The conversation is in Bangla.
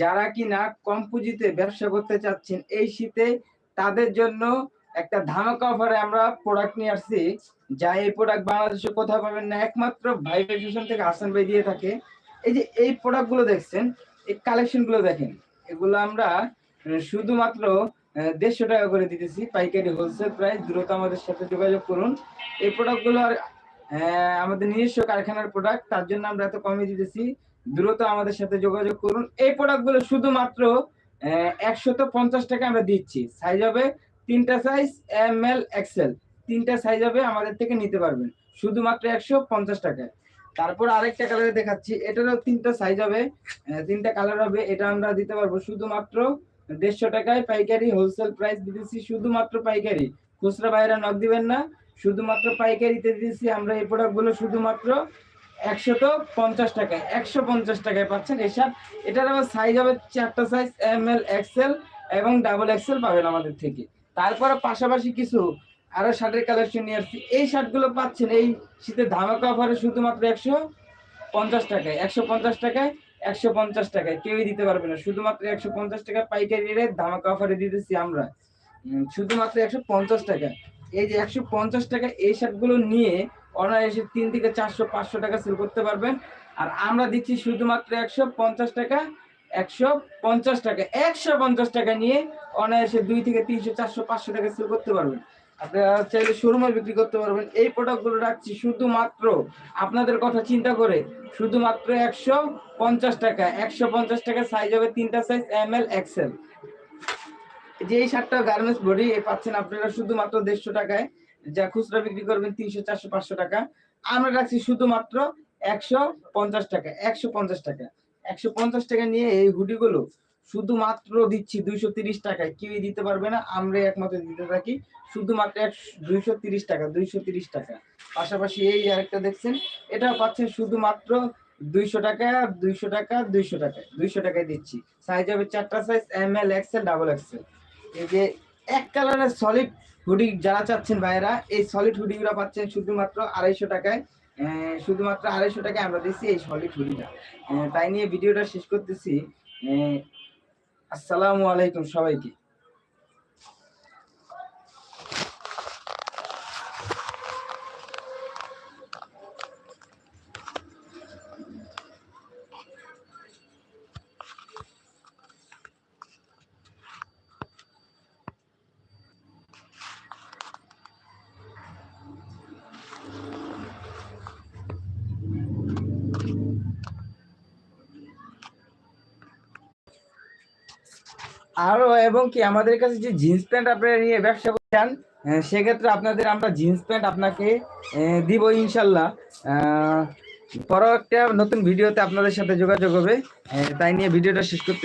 যারা কিনা কম পুঁজিতে ব্যবসা করতে চাচ্ছেন এই শীতে তাদের জন্য একটা ধামাকা অফারে আমরা প্রোডাক্ট নিয়ে আসছি। যা এই প্রোডাক্ট বাংলাদেশে কোথাও পাবেন না। একমাত্র ভাই ফ্যাশন থেকে হাসান ভাই দিয়ে থাকে। এই যে এই প্রোডাক্টগুলো দেখছেন, এই কালেকশনগুলো দেখেন, এগুলো আমরা শুধুমাত্র দেড়শো টাকা করে দিতেছি পাইকারি হোলসেল প্রাইস দ্রুত আমাদের সাথে যোগাযোগ করুন। এই প্রোডাক্টগুলো আর আমাদের নিজস্ব কারখানার প্রোডাক্ট তার জন্য আমরা এত কমে দিতেছি। দ্রুত আমাদের সাথে যোগাযোগ করুন। এই প্রোডাক্টগুলো শুধুমাত্র একশত পঞ্চাশ টাকা আমরা দিচ্ছি। সাইজ হবে তিনটা সাইজ এম এল এক্সেল তিনটা সাইজ হবে আমাদের থেকে নিতে পারবেন। শুধুমাত্র একশো পঞ্চাশ টাকায় তারপর আরেকটা কালারে দেখাচ্ছি। এটারও তিনটা সাইজ হবে তিনটা কালার হবে। এটা আমরা দিতে পারব শুধুমাত্র দেড়শো টাকায় পাইকারি হোলসেল প্রাইস দিতেছি শুধুমাত্র পাইকারি। খুচরা বাইরে নক দিবেন না। শুধুমাত্র পাইকারিতে দিতেছি আমরা এই প্রোডাক্টগুলো শুধুমাত্র একশত পঞ্চাশ টাকায় একশো পঞ্চাশ টাকায় পাচ্ছেন এই শার্ট। এটার আবার সাইজ হবে চারটা সাইজ এম এল এক্সেল এবং ডাবল এক্সেল পাবেন আমাদের থেকে। তারপরে পাশাপাশি কিছু আরও শার্টের কালেকশন নিয়ে আসছি। এই শার্টগুলো পাচ্ছেন, এই শীতে ধামাকা অফারে শুধুমাত্র একশো পঞ্চাশ টাকায় একশো পঞ্চাশ টাকায় একশো পঞ্চাশ টাকায়। কেউই দিতে পারবে না, শুধুমাত্র একশো পঞ্চাশ টাকা পাইকারি রেট ধামাকা অফারে দিতেছি আমরা। শুধুমাত্র একশো পঞ্চাশ টাকা এই যে একশো পঞ্চাশ টাকা এই শার্টগুলো নিয়ে অনায়াসে তিন থেকে চারশো, পাঁচশো টাকা সেল করতে পারবেন। আর আমরা দিচ্ছি শুধুমাত্র একশো পঞ্চাশ টাকা, একশো পঞ্চাশ টাকা, একশো পঞ্চাশ টাকা নিয়ে অনায়াসে দুই থেকে তিনশো, চারশো, পাঁচশো টাকা সেল করতে পারবেন। আপনারা চাইলে শোরুমে বিক্রি করতে পারবেন। এই প্রোডাক্টগুলো রাখছি শুধুমাত্র, আপনাদের কথা চিন্তা করে, শুধুমাত্র একশো পঞ্চাশ টাকা, একশো পঞ্চাশ টাকা সাইজ হবে তিনটা সাইজ এম এল এক্সেল যে এই শার্টটা গার্মেন্টস বডি পাচ্ছেন আপনারা শুধুমাত্র দেড়শো টাকায়। যা খুচরা বিক্রি করবেন তিনশো, চারশো, পাঁচশো টাকা। আমরা রাখছি শুধুমাত্র একশো পঞ্চাশ টাকা, একশো পঞ্চাশ টাকা। একশো পঞ্চাশ টাকা নিয়ে এই হুডিগুলো শুধুমাত্র দিচ্ছি দুইশো তিরিশ টাকায়। কেউই দিতে পারবে না আমরা একমাত্র দিতে থাকি। শুধুমাত্র দুইশো তিরিশ টাকা, দুইশো তিরিশ টাকা। পাশাপাশি এই আরেকটা দেখছেন এটা পাচ্ছেন শুধুমাত্র দুইশো টাকা দুইশো টাকা, দুইশো টাকায় দুইশো টাকায় দিচ্ছি। সাইজ হবে চারটা size M L XL double XL এই যে এক কালারের সলিড হুডি যারা চাচ্ছেন ভাইয়েরা, এই সলিড হুডিগুলো পাচ্ছেন শুধুমাত্র আড়াইশো টাকায়। শুধুমাত্র আড়াইশো টাকায় আমরা দিচ্ছি এই সলিড হুডিটা তাই নিয়ে ভিডিওটা শেষ করতেছি। আসসালামু আলাইকুম সবাইকে। আরও এবং কি আমাদের কাছে যে জিন্স প্যান্ট আপনারা নিয়ে ব্যবসা করছেন আহ, সেক্ষেত্রে আপনাদের আমরা জিন্স প্যান্ট আপনাকে দিব ইনশাল্লাহ। পরও একটা নতুন ভিডিওতে আপনাদের সাথে যোগাযোগ হবে। তাই নিয়ে ভিডিওটা শেষ করতে